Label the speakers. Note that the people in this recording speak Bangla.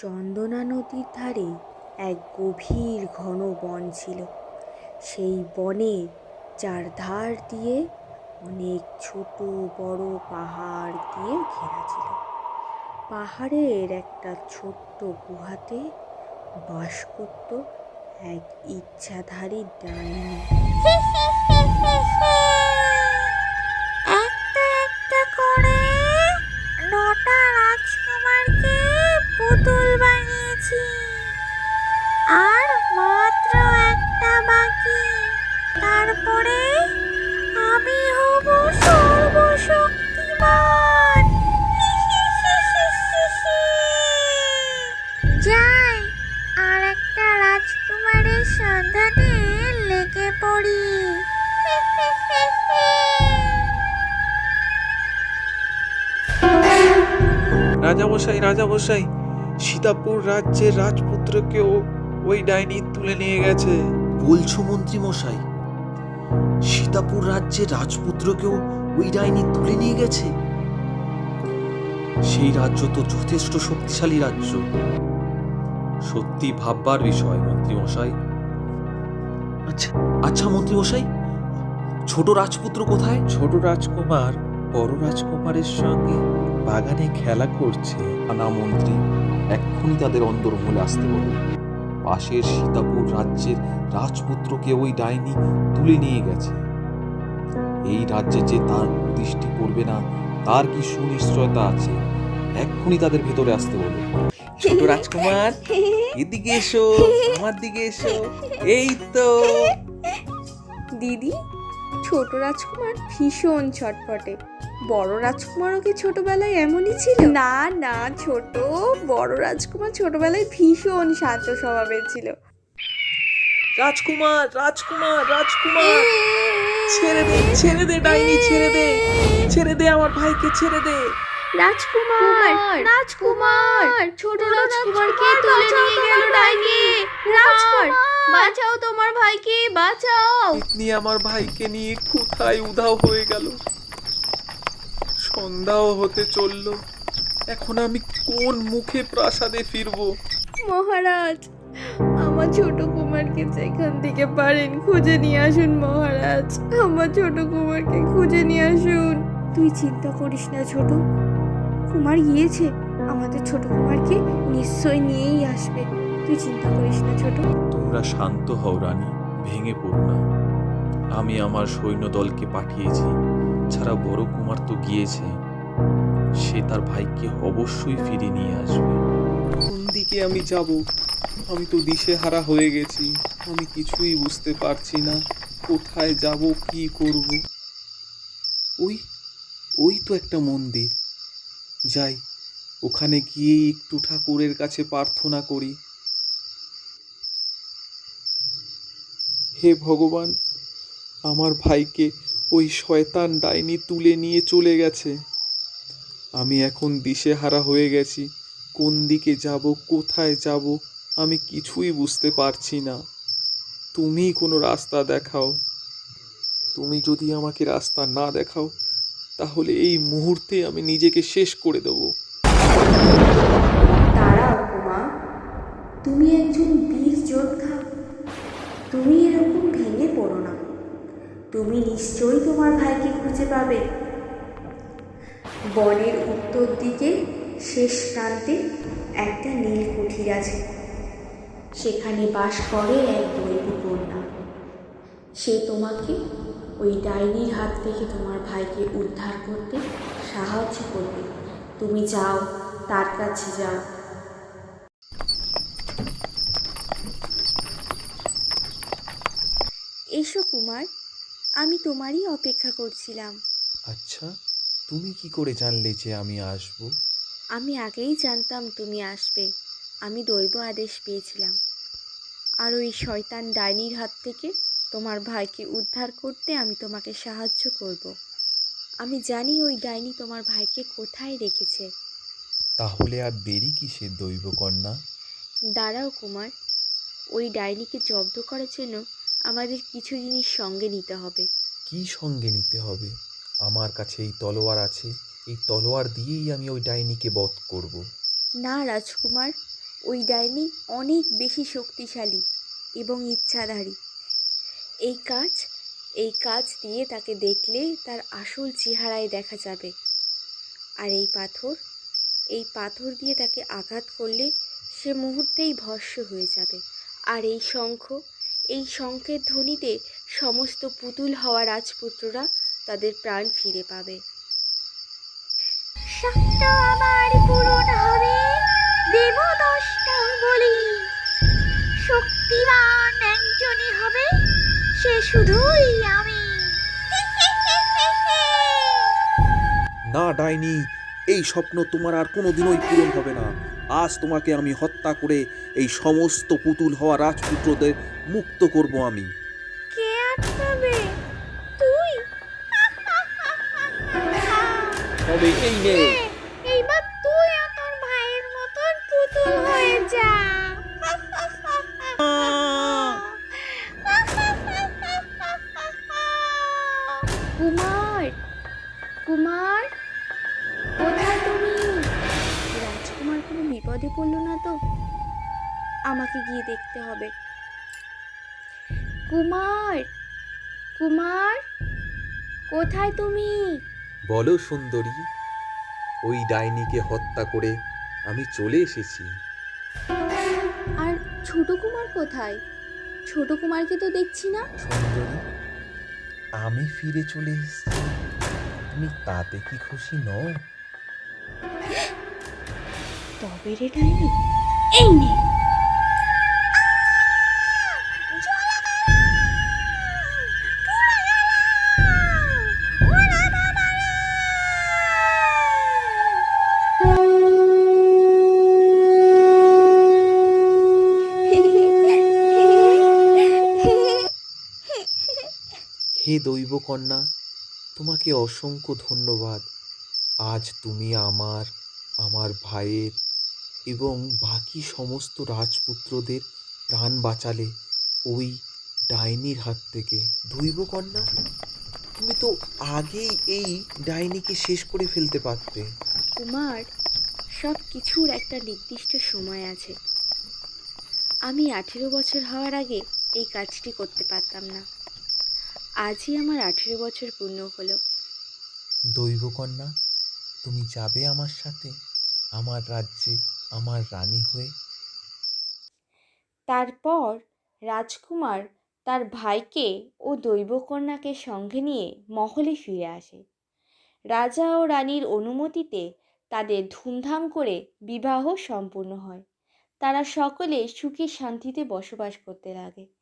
Speaker 1: চন্দনা নদীর ধারে এক গভীর ঘন বন ছিল। সেই বনে চারধার দিয়ে অনেক ছোট বড় পাহাড় দিয়ে ঘেরা ছিল। পাহাড়ের একটা ছোট্ট গুহাতে বাস করত এক ইচ্ছাধারী ডাইনি।
Speaker 2: রাজামশাই রাজামশাই সীতাপুর রাজ্যের রাজপুত্রকেও ওই ডাইনি তুলে নিয়ে গেছে।
Speaker 3: বলছো মন্ত্রী মশাই সীতাপুর রাজ্যের রাজপুত্রকেও ওই ডাইনি তুলে নিয়ে গেছে? সেই রাজ্য তো যথেষ্ট শক্তিশালী রাজ্য। সত্যি ভাববার বিষয় মন্ত্রী মশাই। আচ্ছা আচ্ছা মন্ত্রী মশাই ছোট রাজপুত্র কোথায়?
Speaker 2: ছোট রাজকুমার বড় রাজকুমারের সঙ্গে বাগানে খেলা করছে
Speaker 3: মন্ত্রী। এক্ষুনি তাদের অন্দরমহলে আসতে বলো পাশের সীতাপুর রাজ্যের রাজপুত্রকে ওই ডাইনি তুলে নিয়ে গেছে। এই রাজ্যে যে তার দৃষ্টি পড়বে না, তার কি সুনিশ্চয়তা আছে? এক্ষুনি তাদের ভেতরে আসতে বলো
Speaker 2: ছোট রাজকুমার, এদিকে এসো, আমার দিকে এসো। এই তো।
Speaker 1: দিদি, ছোট রাজকুমার ভীষণ ছটফটে বড় রাজকুমারও কি ছোটবেলায় এমনই ছিল? না না ছোট বড় রাজকুমার ছোটবেলায় ভীষণ শান্ত স্বভাবের ছিল।
Speaker 2: রাজকুমার রাজকুমার রাজকুমার! ছেড়ে দে ছেড়ে দে ডাইনি ছেড়ে দে ছেড়ে দে আমার ভাইকে ছেড়ে দে।
Speaker 4: রাজকুমার রাজকুমার! ছোট রাজকুমারকে তুলে নিয়ে গেল ডাইনি। রাজকুমার! বাঁচাও তোমার ভাইকে বাঁচাও!
Speaker 2: পেতনি আমার ভাইকে নিয়ে কোথায় উধাও হয়ে গেল? সন্ধ্যাও হতে চলল। এখন আমি কোন মুখে প্রাসাদে ফিরবো?
Speaker 1: মহারাজ আমার ছোট কুমারকে যেখান থেকে পারেন খুঁজে নিয়ে আসুন মহারাজ। আমার ছোট কুমারকে খুঁজে নিয়ে আসুন। তুই চিন্তা করিস না ছোট কুমার গিয়েছে। আমাদের ছোট কুমারকে নিশ্চয় নিয়েই আসবে। তুই চিন্তা করিস না ছোট।
Speaker 3: তোমরা শান্ত হও রানী ভেঙে পড়ো না। আমি আমার সৈন্যদলকে পাঠিয়েছি। ছাড়া বড় কুমার তো গিয়েছে, সে তার ভাইকে অবশ্যই ফিরিয়ে নিয়ে আসবে।
Speaker 2: কোন দিকে আমি যাব? আমি তো দিশে হারা হয়ে গেছি, আমি কিছুই বুঝতে পারছি না, কোথায় যাব, কি করব? ওই ওই তো একটা মন্দির। যাই, ওখানে গিয়ে একটু ঠাকুরের কাছে প্রার্থনা করি। হে ভগবান, আমার ভাইকে ওই শয়তান ডাইনি তুলে নিয়ে চলে গেছে। আমি এখন দিশেহারা হয়ে গেছি। কোন দিকে যাব, কোথায় যাব, আমি কিছুই বুঝতে পারছি না। তুমি কোনো রাস্তা দেখাও। তুমি যদি আমাকে রাস্তা না দেখাও, তাহলে এই মুহূর্তে আমি নিজেকে শেষ করে দেবো।
Speaker 1: তুমি একজন বীর যোদ্ধা। তুমি এরকম ভেঙে পড়ো না। তুমি নিশ্চয়ই তোমার ভাইকে খুঁজে পাবে। বনের উত্তর দিকে শেষ প্রান্তে একটা নীল কুঠির আছে। সেখানে বাস করে এক দৈবী কন্যা। সে তোমাকে ওই ডাইনির হাত থেকে তোমার ভাইকে উদ্ধার করতে সাহায্য করবে। তুমি যাও, তার কাছে যাও। এসো কুমার আমি তোমারই অপেক্ষা করছিলাম।
Speaker 3: আচ্ছা তুমি কি করে জানলে যে আমি আসব?
Speaker 1: আমি আগেই জানতাম তুমি আসবে। আমি দৈব আদেশ পেয়েছিলাম। আর ওই শয়তান ডাইনির হাত থেকে তোমার ভাইকে উদ্ধার করতে আমি তোমাকে সাহায্য করব। আমি জানি ওই ডাইনি তোমার ভাইকে কোথায় রেখেছে।
Speaker 3: তাহলে আর দেরি কিসের দৈব কন্যা?
Speaker 1: দাঁড়াও কুমার। ওই ডাইনিকে জব্দ করার জন্য আমাদের কিছু জিনিস সঙ্গে নিতে হবে।
Speaker 3: কি সঙ্গে নিতে হবে? আমার কাছে এই তলোয়ার আছে। এই তলোয়ার দিয়েই আমি ওই ডাইনিকে বধ করব।
Speaker 1: না রাজকুমার ওই ডাইনি অনেক বেশি শক্তিশালী এবং ইচ্ছাধারী। এই কাজ এই কাজ দিয়ে তাকে দেখলে তার আসল চেহারায় দেখা যাবে। আর এই পাথর এই পাথর দিয়ে তাকে আঘাত করলে সে মুহূর্তেই ভস্য হয়ে যাবে। আর এই শঙ্খ এই শঙ্খের ধ্বনিতে সমস্ত পুতুল হওয়া রাজপুত্ররা তাদের প্রাণ ফিরে পাবে।
Speaker 4: স্বপ্ন আমার পূরণ হবে দেব দশটা বলি। শক্তিমান একজনই হবে সে শুধুই আমি।
Speaker 3: না ডাইনি এই স্বপ্ন তোমার আর কোনোদিনই পূরণ হবে না। আজ তোমাকে আমি হত্যা করে এই সমস্ত পুতুল হওয়া রাজপুত্রদের মুক্ত করব আমি।
Speaker 4: কে আটকাবে? তুই?
Speaker 3: তবে এই নে।
Speaker 4: এইবার তুইও তোর ভাইয়ের মতন পুতুল হয়ে যা।
Speaker 1: কুমার কুমার। কোথায় তুমি? রাজকুমার কোনো বিপদে পড়ল না তো? আমাকে গিয়ে দেখতে হবে। কুমার কুমার কোথায় তুমি?
Speaker 3: বলো সুন্দরী ওই ডাইনিকে হত্যা করে আমি চলে এসেছি।
Speaker 1: আর ছোট কুমার কোথায়? ছোট কুমারকে তো দেখছি না।
Speaker 3: সুন্দরী আমি ফিরে চলে এসেছি। তুমি তাতে কি খুশি নও?
Speaker 1: তবে রে ডাইনি এই নে।
Speaker 3: হে দৈবকন্যা, তোমাকে অসংখ্য ধন্যবাদ। আজ তুমি আমার আমার ভাইয়ের এবং বাকি সমস্ত রাজপুত্রদের প্রাণ বাঁচালে ওই ডাইনির হাত থেকে। দৈবকন্যা, তুমি তো আগেই এই ডাইনিকে শেষ করে ফেলতে পারতে।
Speaker 1: কুমার সব কিছুর একটা নির্দিষ্ট সময় আছে। আমি আঠেরো বছর হওয়ার আগে এই কাজটি করতে পারতাম না। আজই আমার আঠেরো বছর পূর্ণ হলো।
Speaker 3: দৈবকন্যা তুমি যাবে আমার সাথে? আমার রাজ্যে আমার রানী হয়ে?
Speaker 1: তারপর রাজকুমার তার ভাইকে ও দৈবকন্যাকে সঙ্গে নিয়ে মহলে ফিরে আসে। রাজা ও রানীর অনুমতিতে তাদের ধুমধাম করে বিবাহ সম্পূর্ণ হয়। তারা সকলে সুখে শান্তিতে বসবাস করতে লাগে।